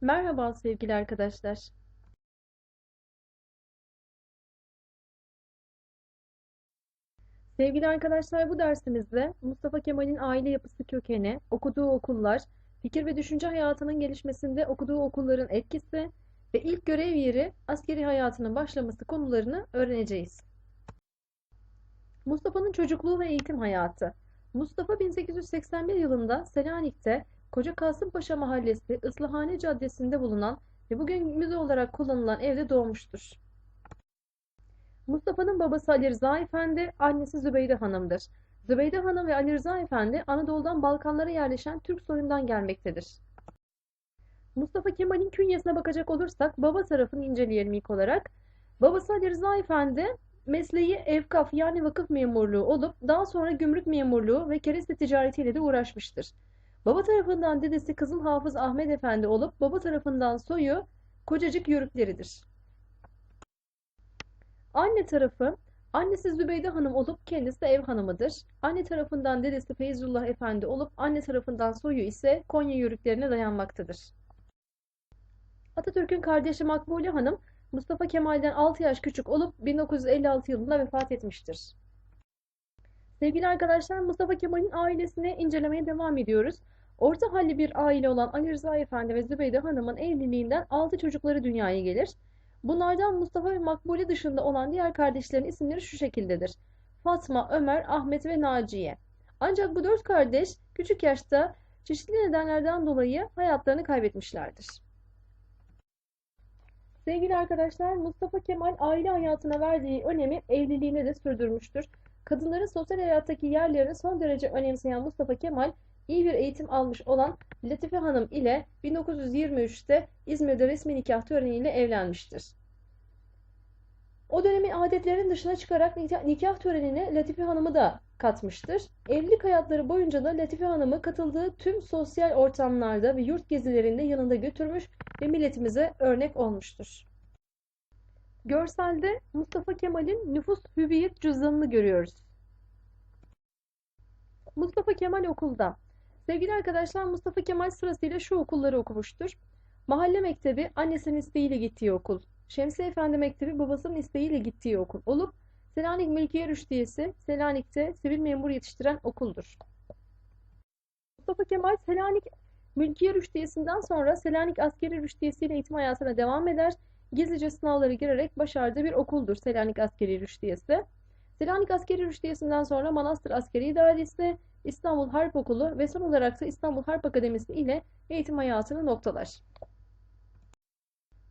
Merhaba sevgili arkadaşlar. Sevgili arkadaşlar bu dersimizde Mustafa Kemal'in aile yapısı kökeni, okuduğu okullar, fikir ve düşünce hayatının gelişmesinde okuduğu okulların etkisi ve ilk görev yeri askeri hayatının başlaması konularını öğreneceğiz. Mustafa'nın çocukluğu ve eğitim hayatı. Mustafa 1881 yılında Selanik'te Koca Kasımpaşa Mahallesi Islahane Caddesi'nde bulunan ve bugün müze olarak kullanılan evde doğmuştur. Mustafa'nın babası Ali Rıza Efendi, annesi Zübeyde Hanım'dır. Zübeyde Hanım ve Ali Rıza Efendi Anadolu'dan Balkanlara yerleşen Türk soyundan gelmektedir. Mustafa Kemal'in künyesine bakacak olursak baba tarafını inceleyelim ilk olarak. Babası Ali Rıza Efendi mesleği evkaf yani vakıf memurluğu olup daha sonra gümrük memurluğu ve kereste ticaretiyle de uğraşmıştır. Baba tarafından dedesi Kızıl Hafız Ahmet Efendi olup baba tarafından soyu Kocacık Yörükleridir. Anne tarafı annesi Zübeyde Hanım olup kendisi de ev hanımıdır. Anne tarafından dedesi Feyzullah Efendi olup anne tarafından soyu ise Konya Yörüklerine dayanmaktadır. Atatürk'ün kardeşi Makbule Hanım Mustafa Kemal'den 6 yaş küçük olup 1956 yılında vefat etmiştir. Sevgili arkadaşlar Mustafa Kemal'in ailesini incelemeye devam ediyoruz. Orta halli bir aile olan Ali Rıza Efendi ve Zübeyde Hanım'ın evliliğinden 6 çocukları dünyaya gelir. Bunlardan Mustafa ve Makbule dışında olan diğer kardeşlerin isimleri şu şekildedir. Fatma, Ömer, Ahmet ve Naciye. Ancak bu dört kardeş küçük yaşta çeşitli nedenlerden dolayı hayatlarını kaybetmişlerdir. Sevgili arkadaşlar, Mustafa Kemal aile hayatına verdiği önemi evliliğine de sürdürmüştür. Kadınların sosyal hayattaki yerlerini son derece önemseyen Mustafa Kemal, iyi bir eğitim almış olan Latife Hanım ile 1923'te İzmir'de resmi nikah töreniyle evlenmiştir. O dönemin adetlerin dışına çıkarak nikah törenine Latife Hanım'ı da katmıştır. Evlilik hayatları boyunca da Latife Hanım'ı katıldığı tüm sosyal ortamlarda ve yurt gezilerinde yanında götürmüş ve milletimize örnek olmuştur. Görselde Mustafa Kemal'in nüfus hüviyet cüzdanını görüyoruz. Mustafa Kemal okulda. Sevgili arkadaşlar Mustafa Kemal sırasıyla şu okulları okumuştur. Mahalle Mektebi annesinin isteğiyle gittiği okul. Şemsi Efendi Mektebi babasının isteğiyle gittiği okul olup Selanik Mülkiye Rüştiyesi Selanik'te sivil memur yetiştiren okuldur. Mustafa Kemal Selanik Mülkiye Rüştiyesi'nden sonra Selanik Askeri Rüştiyesi ile eğitim hayatına devam eder. Gizlice sınavları girerek başardığı bir okuldur Selanik Askeri Rüştiyesi. Selanik Askeri Rüştiyesi'nden sonra Manastır Askeri İdaresi, İstanbul Harp Okulu ve son olarak da İstanbul Harp Akademisi ile eğitim hayatını noktalar.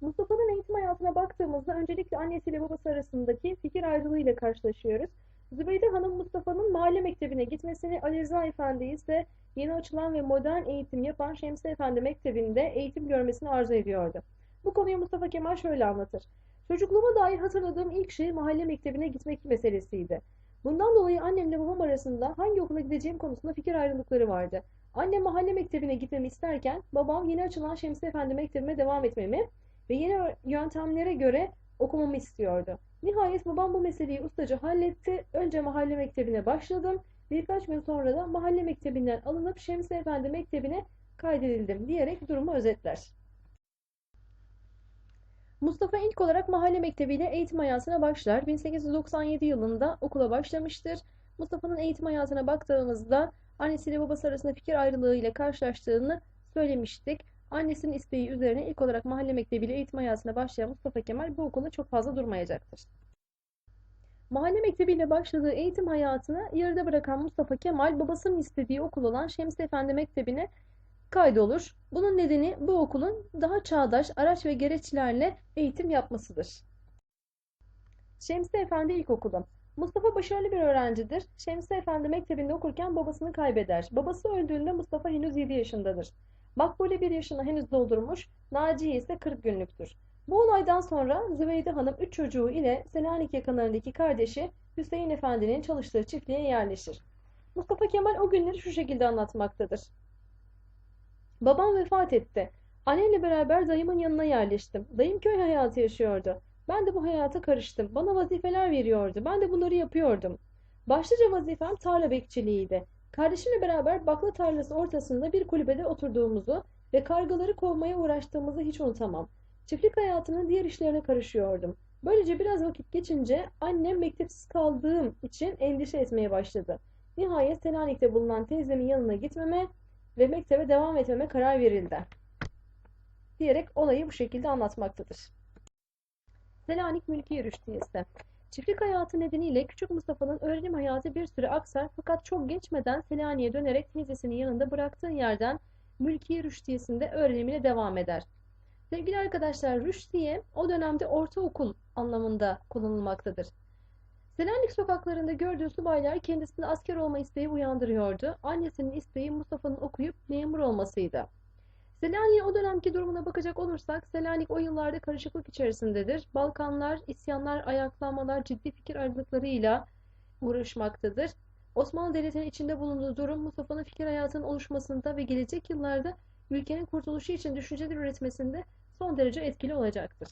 Mustafa'nın eğitim hayatına baktığımızda öncelikle annesiyle babası arasındaki fikir ayrılığı ile karşılaşıyoruz. Zübeyde Hanım Mustafa'nın mahalle mektebine gitmesini, Ali Rıza Efendi ise yeni açılan ve modern eğitim yapan Şemsi Efendi Mektebi'nde eğitim görmesini arzu ediyordu. Bu konuyu Mustafa Kemal şöyle anlatır. Çocukluğuma dair hatırladığım ilk şey mahalle mektebine gitmek meselesiydi. Bundan dolayı annemle babam arasında hangi okula gideceğim konusunda fikir ayrılıkları vardı. Annem mahalle mektebine gitmemi isterken babam yeni açılan Şemsi Efendi Mektebi'ne devam etmemi ve yeni yöntemlere göre okumamı istiyordu. Nihayet babam bu meseleyi ustaca halletti. Önce mahalle mektebine başladım. Birkaç gün sonra da mahalle mektebinden alınıp Şemsi Efendi Mektebi'ne kaydedildim diyerek durumu özetler. Mustafa ilk olarak mahalle mektebiyle eğitim hayatına başlar. 1897 yılında okula başlamıştır. Mustafa'nın eğitim hayatına baktığımızda annesiyle babası arasında fikir ayrılığı ile karşılaştığını söylemiştik. Annesinin isteği üzerine ilk olarak mahalle mektebiyle eğitim hayatına başlayan Mustafa Kemal bu okulda çok fazla durmayacaktır. Mahalle mektebiyle başladığı eğitim hayatını yarıda bırakan Mustafa Kemal babasının istediği okul olan Şemsi Efendi Mektebi'ne kaydolur. Bunun nedeni bu okulun daha çağdaş araç ve gereçlerle eğitim yapmasıdır. Şemsi Efendi İlkokulu Mustafa başarılı bir öğrencidir. Şemsi Efendi Mektebi'nde okurken babasını kaybeder. Babası öldüğünde Mustafa henüz 7 yaşındadır. Makbule 1 yaşını henüz doldurmuş, Naciye ise 40 günlüktür. Bu olaydan sonra Zübeyde Hanım 3 çocuğu ile Selanik yakınlarındaki kardeşi Hüseyin Efendi'nin çalıştığı çiftliğe yerleşir. Mustafa Kemal o günleri şu şekilde anlatmaktadır. Babam vefat etti. Annemle beraber dayımın yanına yerleştim. Dayım köy hayatı yaşıyordu. Ben de bu hayata karıştım. Bana vazifeler veriyordu. Ben de bunları yapıyordum. Başlıca vazifem tarla bekçiliğiydi. Kardeşimle beraber bakla tarlası ortasında bir kulübede oturduğumuzu ve kargaları kovmaya uğraştığımızı hiç unutamam. Çiftlik hayatının diğer işlerine karışıyordum. Böylece biraz vakit geçince annem mektepsiz kaldığım için endişe etmeye başladı. Nihayet Selanik'te bulunan teyzemin yanına gitmeme ve mektebe devam etmeme karar verildi. Diyerek olayı bu şekilde anlatmaktadır. Selanik Mülkiye Rüştiyesi Çiftlik hayatı nedeniyle Küçük Mustafa'nın öğrenim hayatı bir süre aksar fakat çok geçmeden Selanik'e dönerek teyzesinin yanında bıraktığı yerden Mülkiye Rüştiyesi'nde öğrenimine devam eder. Sevgili arkadaşlar, rüştiye o dönemde ortaokul anlamında kullanılmaktadır. Selanik sokaklarında gördüğü subaylar kendisinde asker olma isteği uyandırıyordu. Annesinin isteği Mustafa'nın okuyup memur olmasıydı. Selanik'in o dönemki durumuna bakacak olursak Selanik o yıllarda karışıklık içerisindedir. Balkanlar, isyanlar, ayaklanmalar ciddi fikir ayrılıklarıyla uğraşmaktadır. Osmanlı Devleti'nin içinde bulunduğu durum Mustafa'nın fikir hayatının oluşmasında ve gelecek yıllarda ülkenin kurtuluşu için düşünceler üretmesinde son derece etkili olacaktır.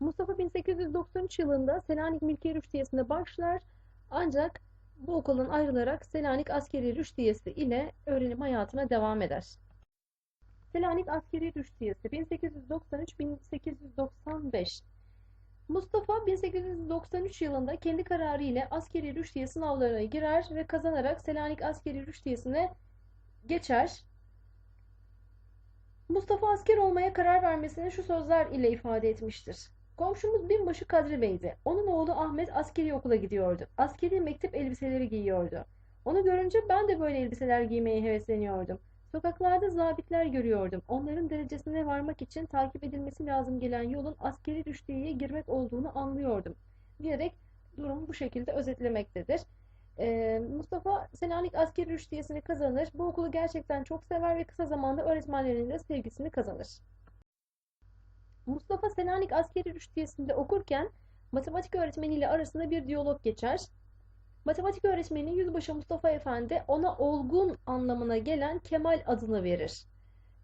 Mustafa 1893 yılında Selanik Mülkiye Rüştiyesi'nde başlar ancak bu okuldan ayrılarak Selanik Askeri Rüştiyesi ile öğrenim hayatına devam eder. Selanik Askeri Rüştiyesi 1893-1895 Mustafa 1893 yılında kendi kararı ile askeri rüştiye sınavlarına girer ve kazanarak Selanik Askeri Rüştiyesi'ne geçer. Mustafa asker olmaya karar vermesini şu sözler ile ifade etmiştir. Komşumuz binbaşı Kadri Bey'di. Onun oğlu Ahmet askeri okula gidiyordu. Askeri mektep elbiseleri giyiyordu. Onu görünce ben de böyle elbiseler giymeye hevesleniyordum. Sokaklarda zabitler görüyordum. Onların derecesine varmak için takip edilmesi lazım gelen yolun askeri rüştiyeye girmek olduğunu anlıyordum. Diyerek durumu bu şekilde özetlemektedir. Ee, Mustafa Selanik askeri rüştiyesini kazanır. Bu okulu gerçekten çok sever ve kısa zamanda öğretmenlerinin de sevgisini kazanır. Mustafa Selanik askeri rüştiyesinde okurken matematik öğretmeniyle arasında bir diyalog geçer. Matematik öğretmeni Yüzbaşı Mustafa Efendi ona olgun anlamına gelen Kemal adını verir.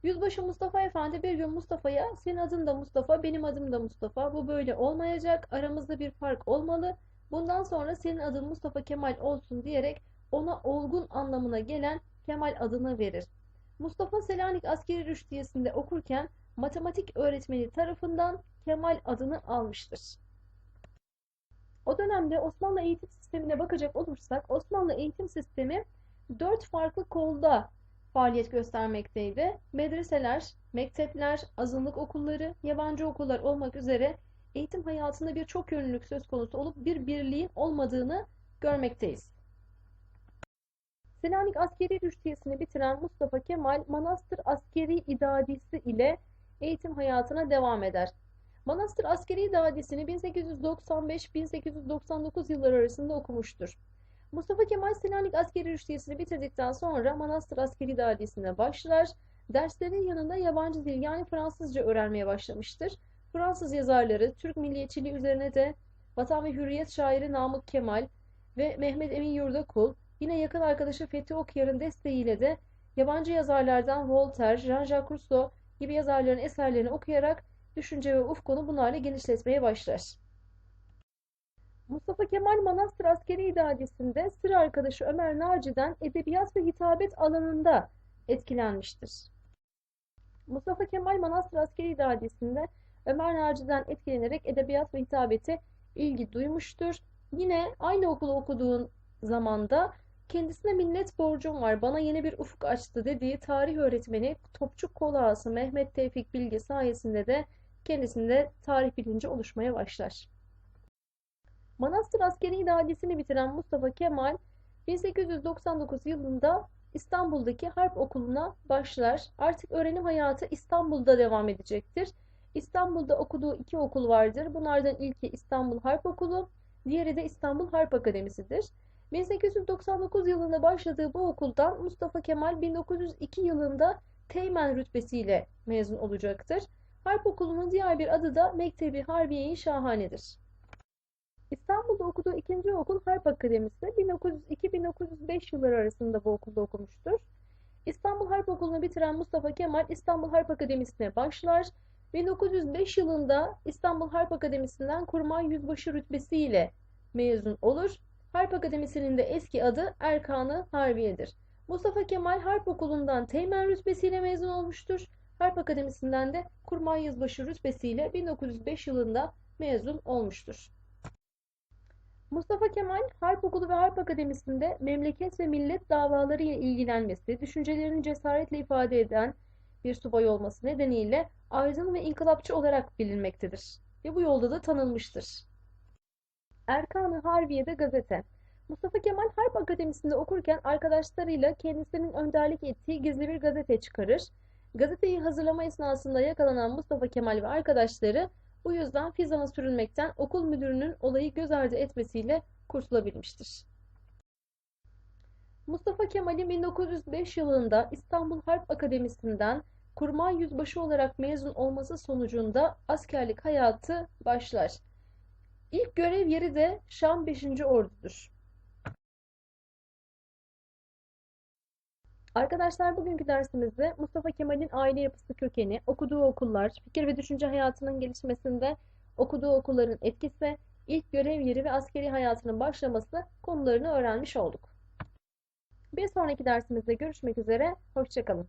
Yüzbaşı Mustafa Efendi bir gün Mustafa'ya senin adın da Mustafa, benim adım da Mustafa, bu böyle olmayacak, aramızda bir fark olmalı, bundan sonra senin adın Mustafa Kemal olsun diyerek ona olgun anlamına gelen Kemal adını verir. Mustafa Selanik Askeri Rüştiyesi'nde okurken matematik öğretmeni tarafından Kemal adını almıştır. O dönemde Osmanlı eğitim sistemine bakacak olursak Osmanlı eğitim sistemi dört farklı kolda faaliyet göstermekteydi. Medreseler, mektepler, azınlık okulları, yabancı okullar olmak üzere eğitim hayatında bir çok yönlülük söz konusu olup bir birliğin olmadığını görmekteyiz. Selanik askeri rüştiyesini bitiren Mustafa Kemal Manastır Askeri İdadisi ile eğitim hayatına devam eder. Manastır Askeri Dadisi'ni 1895-1899 yılları arasında okumuştur. Mustafa Kemal Selanik Askeri Rüştiyesini bitirdikten sonra Manastır Askeri Dadisi'ne başlar. Derslerin yanında yabancı dil yani Fransızca öğrenmeye başlamıştır. Fransız yazarları Türk milliyetçiliği üzerine de Vatan ve Hürriyet şairi Namık Kemal ve Mehmet Emin Yurdakul, yine yakın arkadaşı Fethi Okyar'ın desteğiyle de yabancı yazarlardan Voltaire, Jean-Jacques Rousseau gibi yazarların eserlerini okuyarak düşünce ve ufkunu bunlarla genişletmeye başlar. Mustafa Kemal Manastır Askeri İdadesi'nde sıra arkadaşı Ömer Naci'den edebiyat ve hitabet alanında etkilenmiştir. Mustafa Kemal Manastır Askeri İdadesi'nde Ömer Naci'den etkilenerek edebiyat ve hitabete ilgi duymuştur. Yine aynı okulu okuduğun zamanda kendisine minnet borcum var, bana yeni bir ufuk açtı dediği tarih öğretmeni Topçuk Kolağası Mehmet Tevfik Bilge sayesinde de kendisinde tarih bilinci oluşmaya başlar. Manastır askeri idadesini bitiren Mustafa Kemal 1899 yılında İstanbul'daki Harp Okulu'na başlar. Artık öğrenim hayatı İstanbul'da devam edecektir. İstanbul'da okuduğu iki okul vardır. Bunlardan ilki İstanbul Harp Okulu, diğeri de İstanbul Harp Akademisi'dir. 1899 yılında başladığı bu okuldan Mustafa Kemal 1902 yılında Teğmen rütbesiyle mezun olacaktır. Harp Okulu'nun diğer bir adı da Mektebi Harbiye-i Şahane'dir. İstanbul'da okuduğu ikinci okul Harp Akademisi 1902-1905 yılları arasında bu okulda okumuştur. İstanbul Harp Okulu'nu bitiren Mustafa Kemal İstanbul Harp Akademisi'ne başlar. 1905 yılında İstanbul Harp Akademisi'nden kurmay yüzbaşı rütbesiyle mezun olur. Harp Akademisi'nin de eski adı Erkanı Harbiye'dir. Mustafa Kemal Harp Okulu'ndan Teğmen rütbesiyle mezun olmuştur. Harp Akademisi'nden de Kurmay Yüzbaşı rütbesiyle 1905 yılında mezun olmuştur. Mustafa Kemal Harp Okulu ve Harp Akademisi'nde memleket ve millet davaları ile ilgilenmesi, düşüncelerini cesaretle ifade eden bir subay olması nedeniyle aydın ve inkılapçı olarak bilinmektedir ve bu yolda da tanınmıştır. Erkan-ı Harbiye'de gazete Mustafa Kemal Harp Akademisi'nde okurken arkadaşlarıyla kendisinin önderlik ettiği gizli bir gazete çıkarır. Gazeteyi hazırlama esnasında yakalanan Mustafa Kemal ve arkadaşları bu yüzden Fizan'a sürülmekten okul müdürünün olayı göz ardı etmesiyle kurtulabilmiştir. Mustafa Kemal'in 1905 yılında İstanbul Harp Akademisi'nden kurmay yüzbaşı olarak mezun olması sonucunda askerlik hayatı başlar. İlk görev yeri de Şam 5. Ordu'dur. Arkadaşlar bugünkü dersimizde Mustafa Kemal'in aile yapısı kökeni, okuduğu okullar, fikir ve düşünce hayatının gelişmesinde okuduğu okulların etkisi, ilk görev yeri ve askeri hayatının başlaması konularını öğrenmiş olduk. Bir sonraki dersimizde görüşmek üzere, hoşçakalın.